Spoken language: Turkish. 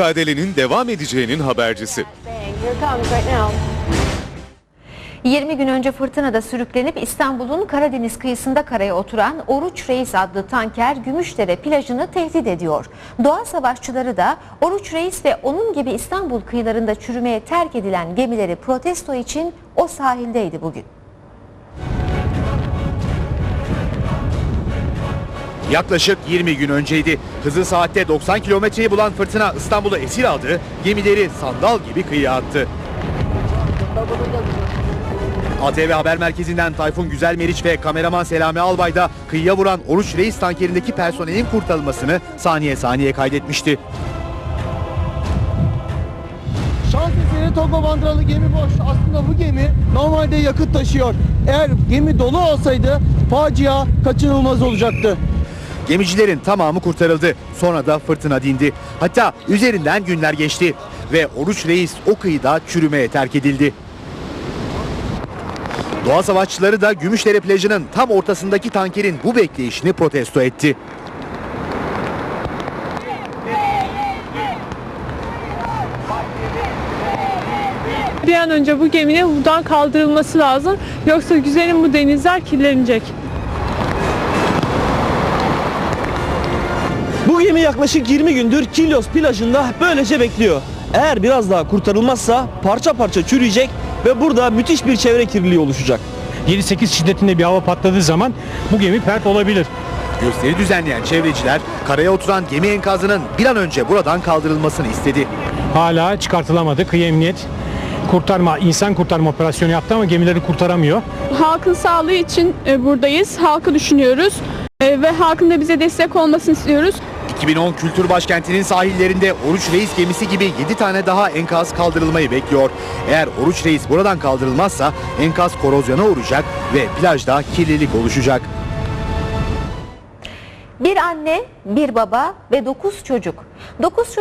mücadelenin devam edeceğinin habercisi. Here it comes right now. 20 gün önce fırtınada sürüklenip İstanbul'un Karadeniz kıyısında karaya oturan Oruç Reis adlı tanker Gümüşdere plajını tehdit ediyor. Doğa savaşçıları da Oruç Reis ve onun gibi İstanbul kıyılarında çürümeye terk edilen gemileri protesto için o sahildeydi bugün. Yaklaşık 20 gün önceydi. Hızı saatte 90 kilometreyi bulan fırtına İstanbul'u esir aldı, gemileri sandal gibi kıyıya attı. ATV Haber Merkezi'nden Tayfun Güzelmeriç ve kameraman Selami Albay da kıyıya vuran Oruç Reis tankerindeki personelin kurtarılmasını saniye saniye kaydetmişti. Şans eseri Togo bandıralı gemi boş. Aslında bu gemi normalde yakıt taşıyor. Eğer gemi dolu olsaydı facia kaçınılmaz olacaktı. Gemicilerin tamamı kurtarıldı. Sonra da fırtına dindi. Hatta üzerinden günler geçti ve Oruç Reis o kıyıda çürümeye terk edildi. Doğa savaşçıları da Gümüşdere plajının tam ortasındaki tankerin bu bekleyişini protesto etti. Bir an önce bu geminin buradan kaldırılması lazım. Yoksa güzelim bu denizler kirlenecek. Gemi yaklaşık 20 gündür Kilyos plajında böylece bekliyor. Eğer biraz daha kurtarılmazsa parça parça çürüyecek ve burada müthiş bir çevre kirliliği oluşacak. 7-8 şiddetinde bir hava patladığı zaman bu gemi pert olabilir. Gösteri düzenleyen çevreciler karaya oturan gemi enkazının bir an önce buradan kaldırılmasını istedi. Hala çıkartılamadı. Kıyı Emniyet kurtarma, insan kurtarma operasyonu yaptı ama gemileri kurtaramıyor. Halkın sağlığı için e, buradayız. Halkı düşünüyoruz. E, ve halkın da bize destek olmasını istiyoruz. 2010 Kültür Başkenti'nin sahillerinde Oruç Reis gemisi gibi 7 tane daha enkaz kaldırılmayı bekliyor. Eğer Oruç Reis buradan kaldırılmazsa enkaz korozyona uğrayacak ve plajda kirlilik oluşacak. Bir anne, bir baba ve 9 çocuk. 9 çocuk